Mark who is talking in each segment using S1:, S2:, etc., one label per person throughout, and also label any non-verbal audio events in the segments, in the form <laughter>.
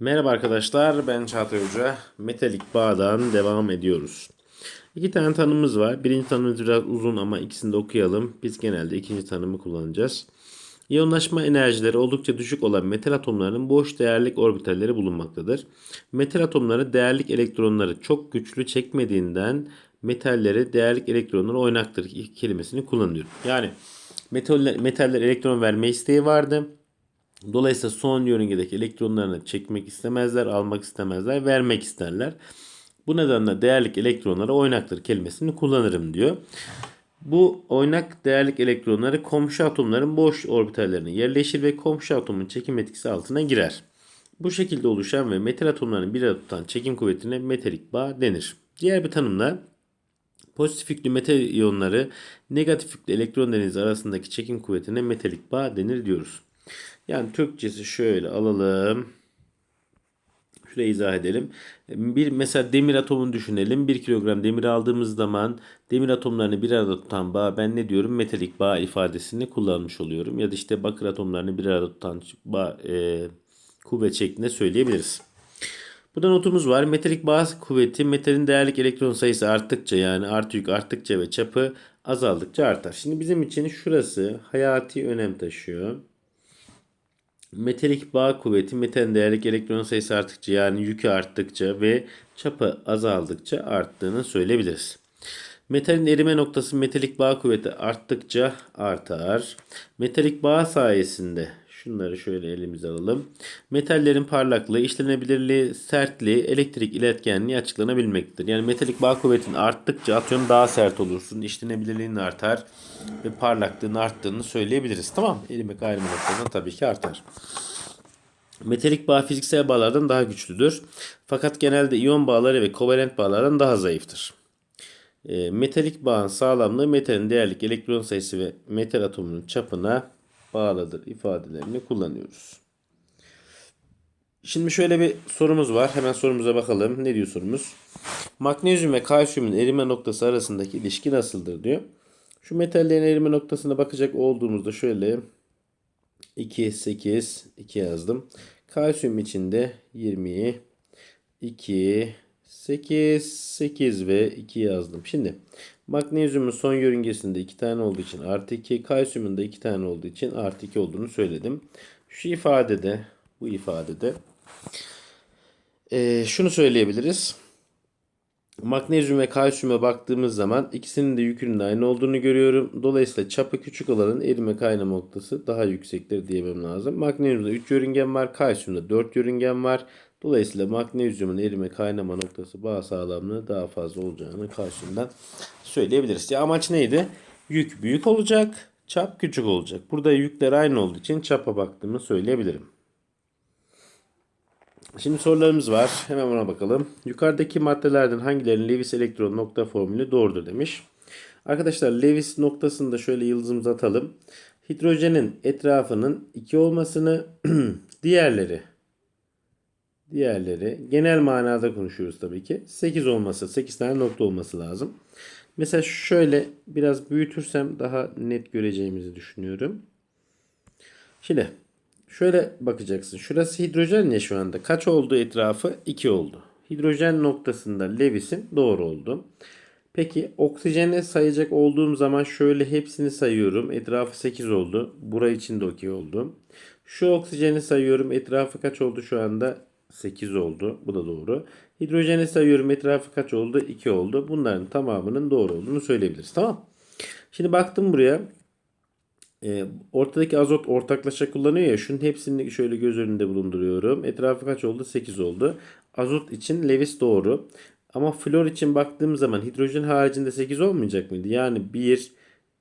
S1: Merhaba arkadaşlar, ben Çağatay Hoca. Metalik bağdan devam ediyoruz. İki tane tanımımız var. Birinci tanımımız biraz uzun ama ikisini de okuyalım. Biz genelde ikinci tanımı kullanacağız. İyonlaşma enerjileri oldukça düşük olan metal atomlarının boş değerlik orbitalleri bulunmaktadır. Metal atomları değerlik elektronları çok güçlü çekmediğinden metalleri değerlik elektronları oynaktır kelimesini kullanıyorum. Yani metaller, metaller elektron verme isteği vardı. Dolayısıyla son yörüngedeki elektronlarını çekmek istemezler, almak istemezler, vermek isterler. Bu nedenle değerlik elektronlara oynaktır kelimesini kullanırım diyor. Bu oynak değerlik elektronları komşu atomların boş orbitallerine yerleşir ve komşu atomun çekim etkisi altına girer. Bu şekilde oluşan ve metal atomlarını bir arada tutan çekim kuvvetine metalik bağ denir. Diğer bir tanımla pozitif yüklü metal iyonları negatif yüklü elektron denizi arasındaki çekim kuvvetine metalik bağ denir diyoruz. Yani Türkçesi şöyle alalım. Şurayı izah edelim. Bir mesela demir atomunu düşünelim. 1 kilogram demir aldığımız zaman demir atomlarını bir arada tutan bağ ben ne diyorum? Metalik bağ ifadesini kullanmış oluyorum. Ya da işte bakır atomlarını bir arada tutan bağ, e, kuvvet şeklinde söyleyebiliriz. Burada notumuz var. Metalik bağ kuvveti metalin değerlik elektron sayısı arttıkça yani artı yük arttıkça ve çapı azaldıkça artar. Şimdi bizim için şurası hayati önem taşıyor. Metalik bağ kuvveti metalin değerlik elektron sayısı arttıkça yani yükü arttıkça ve çapı azaldıkça arttığını söyleyebiliriz. Metalin erime noktası metalik bağ kuvveti arttıkça artar. Metalik bağ sayesinde şunları şöyle elimize alalım. Metallerin parlaklığı, işlenebilirliği, sertliği, elektrik iletkenliği açıklanabilmektedir. Yani metalik bağ kuvvetin arttıkça atıyorum daha sert olursun. İşlenebilirliğin artar ve parlaklığın arttığını söyleyebiliriz. Tamam Erimek ayrımı noktasında tabii ki artar. Metalik bağ fiziksel bağlardan daha güçlüdür. Fakat genelde iyon bağları ve kovalent bağlardan daha zayıftır. E, metalik bağın sağlamlığı metalin değerlik elektron sayısı ve metal atomunun çapına bağlıdır ifadelerini kullanıyoruz. Şimdi şöyle bir sorumuz var. Hemen sorumuza bakalım. Ne diyor sorumuz? Magnezyum ve kalsiyumun erime noktası arasındaki ilişki nasıldır diyor. Şu metallerin erime noktasına bakacak olduğumuzda şöyle 2, 8, 2 yazdım. Kalsiyum içinde 20, 2, 8, 8 ve 2 yazdım. Şimdi magnezyumun son yörüngesinde 2 tane olduğu için artı 2, kalsiyumun da 2 tane olduğu için artı 2 olduğunu söyledim. Şu ifadede, bu ifadede e, şunu söyleyebiliriz. Magnezyum ve kalsiyuma baktığımız zaman ikisinin de yükünün aynı olduğunu görüyorum. Dolayısıyla çapı küçük olanın erime kaynama noktası daha yüksektir diyemem lazım. Magnezyumda 3 yörüngen var. Kalsiyumda 4 yörüngen var. Dolayısıyla magnezyumun erime kaynama noktası bağ sağlamlığı daha fazla olacağını kalsiyumdan söyleyebiliriz. Ya amaç neydi? Yük büyük olacak, çap küçük olacak. Burada yükler aynı olduğu için çapa baktığımı söyleyebilirim. Şimdi sorularımız var. Hemen ona bakalım. Yukarıdaki maddelerden hangilerinin Lewis elektron nokta formülü doğrudur demiş. Arkadaşlar Lewis noktasında şöyle yıldızımızı atalım. Hidrojenin etrafının 2 olmasını <clears throat> diğerleri diğerleri genel manada konuşuyoruz tabii ki. 8 olması, 8 tane nokta olması lazım. Mesela şöyle biraz büyütürsem daha net göreceğimizi düşünüyorum. Şimdi Şöyle bakacaksın. Şurası hidrojen ya şu anda. Kaç oldu etrafı? 2 oldu. Hidrojen noktasında Lewis'in doğru oldu. Peki oksijeni sayacak olduğum zaman şöyle hepsini sayıyorum. Etrafı 8 oldu. Burayı için de okey oldu. Şu oksijeni sayıyorum. Etrafı kaç oldu şu anda? 8 oldu. Bu da doğru. Hidrojeni sayıyorum. Etrafı kaç oldu? 2 oldu. Bunların tamamının doğru olduğunu söyleyebiliriz. Tamam. Şimdi baktım buraya e, ortadaki azot ortaklaşa kullanıyor ya. Şunun hepsini şöyle göz önünde bulunduruyorum. Etrafı kaç oldu? 8 oldu. Azot için Lewis doğru. Ama flor için baktığım zaman hidrojen haricinde 8 olmayacak mıydı? Yani 1,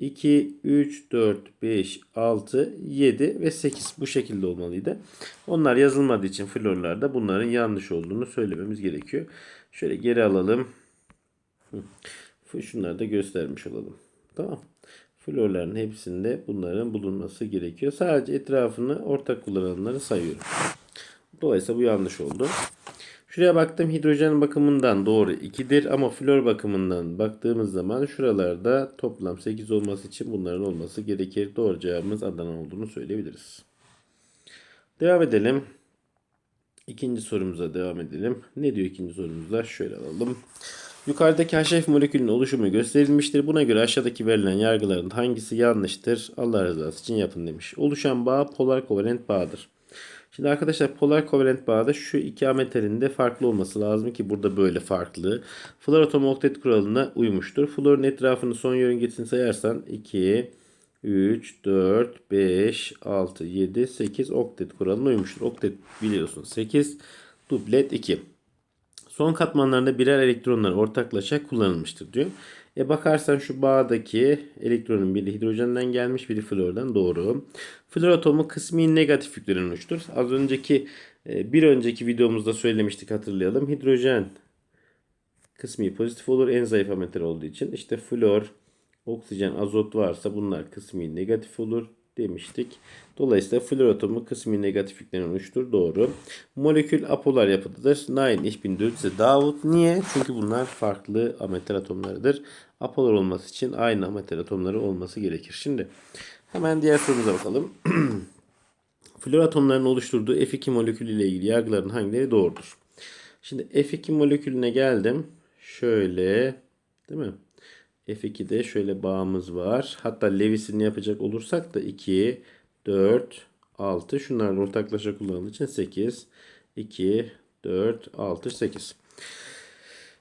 S1: 2, 3, 4, 5, 6, 7 ve 8 bu şekilde olmalıydı. Onlar yazılmadığı için florlarda bunların yanlış olduğunu söylememiz gerekiyor. Şöyle geri alalım. Şunları da göstermiş olalım. Tamam. Florların hepsinde bunların bulunması gerekiyor. Sadece etrafını ortak kullananları sayıyorum. Dolayısıyla bu yanlış oldu. Şuraya baktım hidrojen bakımından doğru 2'dir ama flor bakımından baktığımız zaman şuralarda toplam 8 olması için bunların olması gerekir. Doğru cevabımız Adana olduğunu söyleyebiliriz. Devam edelim. İkinci sorumuza devam edelim. Ne diyor ikinci sorumuzda? Şöyle alalım. Yukarıdaki HF molekülünün oluşumu gösterilmiştir. Buna göre aşağıdaki verilen yargıların hangisi yanlıştır? Allah rızası için yapın demiş. Oluşan bağ polar kovalent bağdır. Şimdi arkadaşlar polar kovalent bağda şu iki ametalinde farklı olması lazım ki burada böyle farklı. Flor atomu oktet kuralına uymuştur. Florun etrafını son yörüngesini sayarsan 2, 3, 4, 5, 6, 7, 8 oktet kuralına uymuştur. Oktet biliyorsun 8, duplet 2. Son katmanlarında birer elektronlar ortaklaşa kullanılmıştır diyor. E bakarsan şu bağdaki elektronun biri hidrojenden gelmiş biri flordan doğru. Flor atomu kısmi negatif yüklen oluştur. Az önceki e, bir önceki videomuzda söylemiştik hatırlayalım. Hidrojen kısmi pozitif olur en zayıf ametal olduğu için. İşte flor, oksijen, azot varsa bunlar kısmi negatif olur demiştik. Dolayısıyla flor atomu kısmi negatif yüklen oluştur. Doğru. Molekül apolar yapıdadır. Bin Dürze Davut. Niye? Çünkü bunlar farklı ametal atomlarıdır. Apolar olması için aynı ametal atomları olması gerekir. Şimdi hemen diğer sorumuza bakalım. <clears throat> Flor atomlarının oluşturduğu F2 molekülü ile ilgili yargıların hangileri doğrudur? Şimdi F2 molekülüne geldim. Şöyle değil mi? F2'de şöyle bağımız var. Hatta Lewis'ini yapacak olursak da 2, 4, 6. Şunların ortaklaşa kullanıldığı için 8, 2, 4, 6, 8.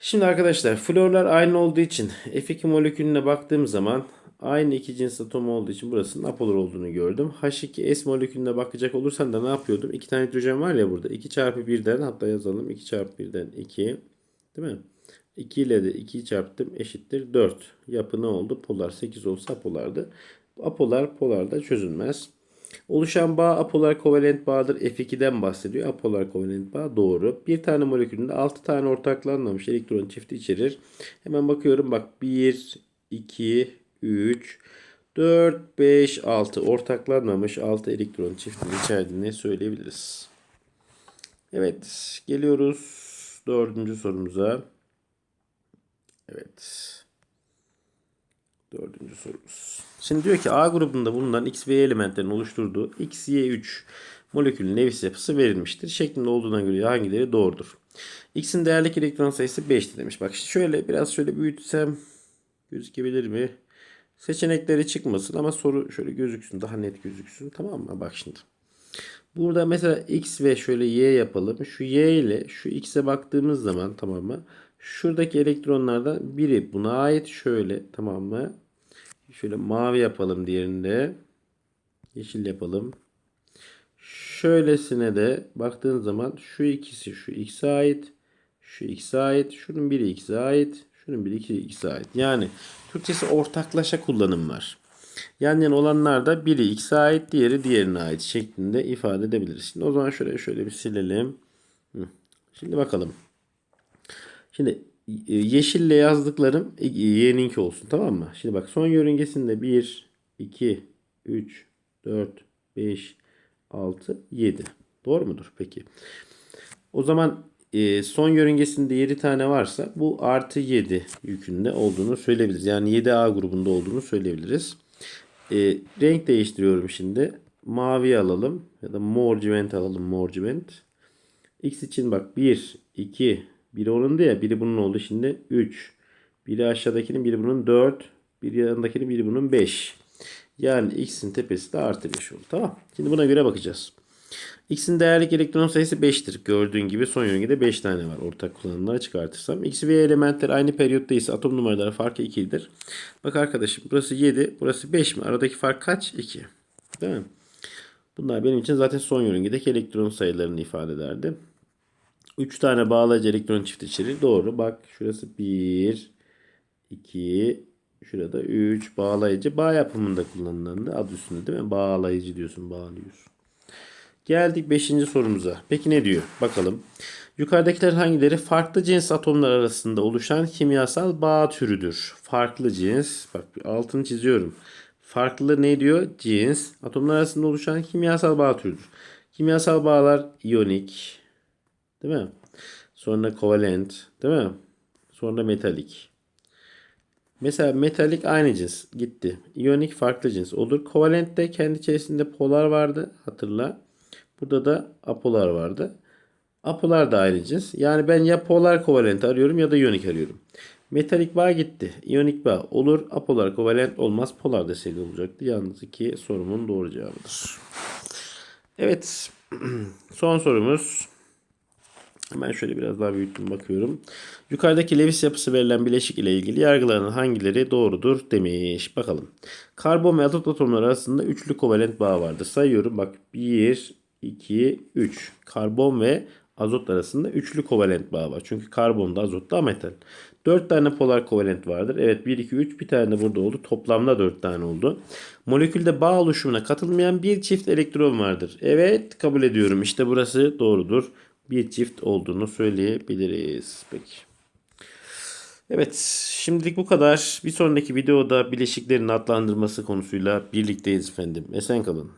S1: Şimdi arkadaşlar florlar aynı olduğu için F2 molekülüne baktığım zaman aynı iki cins atom olduğu için burasının apolar olduğunu gördüm. H2S molekülüne bakacak olursan da ne yapıyordum? İki tane hidrojen var ya burada. 2 çarpı 1'den hatta yazalım. 2 çarpı 1'den 2. Değil mi? 2 ile de 2'yi çarptım eşittir 4. Yapı ne oldu? Polar 8 olsa apolardı. Apolar polarda çözülmez. Oluşan bağ apolar kovalent bağdır. F2'den bahsediyor. Apolar kovalent bağ doğru. Bir tane molekülünde 6 tane ortaklanmamış elektron çifti içerir. Hemen bakıyorum bak 1, 2, 3, 4, 5, 6 ortaklanmamış 6 elektron çiftini içerdiğini söyleyebiliriz. Evet geliyoruz dördüncü sorumuza. Evet. Dördüncü sorumuz. Şimdi diyor ki A grubunda bulunan X ve Y elementlerin oluşturduğu X, Y, 3 molekülün Lewis yapısı verilmiştir. Şeklinde olduğuna göre hangileri doğrudur? X'in değerlik elektron sayısı 5'ti demiş. Bak şöyle biraz şöyle büyütsem gözükebilir mi? Seçenekleri çıkmasın ama soru şöyle gözüksün. Daha net gözüksün. Tamam mı? Bak şimdi. Burada mesela X ve şöyle Y yapalım. Şu Y ile şu X'e baktığımız zaman tamam mı? Şuradaki elektronlardan biri buna ait. Şöyle tamam mı? Şöyle mavi yapalım diğerinde. Yeşil yapalım. Şöylesine de baktığın zaman şu ikisi şu X'e ait. Şu X'e ait. Şunun biri X'e ait. Şunun biri X'e ait. Yani Türkçesi ortaklaşa kullanım var. Yan yana olanlar da biri X'e ait, diğeri diğerine ait şeklinde ifade edebiliriz. Şimdi o zaman şöyle şöyle bir silelim. Şimdi bakalım. Şimdi yeşille yazdıklarım e, Y'ninki olsun tamam mı? Şimdi bak son yörüngesinde 1, 2, 3, 4, 5, 6, 7. Doğru mudur? Peki. O zaman e, son yörüngesinde 7 tane varsa bu artı 7 yükünde olduğunu söyleyebiliriz. Yani 7A grubunda olduğunu söyleyebiliriz. E, renk değiştiriyorum şimdi. Mavi alalım ya da mor alalım mor. X için bak 1, 2, biri onun ya biri bunun oldu şimdi 3. Biri aşağıdakinin biri bunun 4. Biri yanındakinin biri bunun 5. Yani x'in tepesi de artı 5 oldu. Tamam. Şimdi buna göre bakacağız. X'in değerlik elektron sayısı 5'tir. Gördüğün gibi son yörüngede 5 tane var. Ortak kullanımları çıkartırsam. X ve Y elementler aynı periyotta ise atom numaraları farkı 2'dir. Bak arkadaşım burası 7. Burası 5 mi? Aradaki fark kaç? 2. Değil mi? Bunlar benim için zaten son yörüngedeki elektron sayılarını ifade ederdi. 3 tane bağlayıcı elektron çift içerir. Doğru. Bak şurası 1, 2, şurada 3 bağlayıcı. Bağ yapımında kullanılan da adı üstünde değil mi? Bağlayıcı diyorsun, bağlıyorsun. Geldik 5. sorumuza. Peki ne diyor? Bakalım. Yukarıdakiler hangileri farklı cins atomlar arasında oluşan kimyasal bağ türüdür? Farklı cins. Bak altını çiziyorum. Farklı ne diyor? Cins. Atomlar arasında oluşan kimyasal bağ türüdür. Kimyasal bağlar iyonik, Değil mi? Sonra kovalent. Değil mi? Sonra metalik. Mesela metalik aynı cins. Gitti. İyonik farklı cins olur. Kovalent de kendi içerisinde polar vardı. Hatırla. Burada da apolar vardı. Apolar da aynı cins. Yani ben ya polar kovalent arıyorum ya da iyonik arıyorum. Metalik bağ gitti. İyonik bağ olur. Apolar kovalent olmaz. Polar deseydi olacaktı. Yalnız iki sorumun doğru cevabıdır. Evet. <clears throat> Son sorumuz. Hemen şöyle biraz daha büyüttüm bakıyorum. Yukarıdaki Lewis yapısı verilen bileşik ile ilgili yargılanan hangileri doğrudur demiş. Bakalım. Karbon ve azot atomları arasında üçlü kovalent bağ vardır. Sayıyorum bak 1, 2, 3. Karbon ve azot arasında üçlü kovalent bağ var. Çünkü karbonda azotta ametal. 4 tane polar kovalent vardır. Evet 1, 2, 3 bir tane de burada oldu. Toplamda 4 tane oldu. Molekülde bağ oluşumuna katılmayan bir çift elektron vardır. Evet kabul ediyorum. İşte burası doğrudur. Bir çift olduğunu söyleyebiliriz. Peki. Evet şimdilik bu kadar. Bir sonraki videoda bileşiklerin adlandırması konusuyla birlikteyiz efendim. Esen kalın.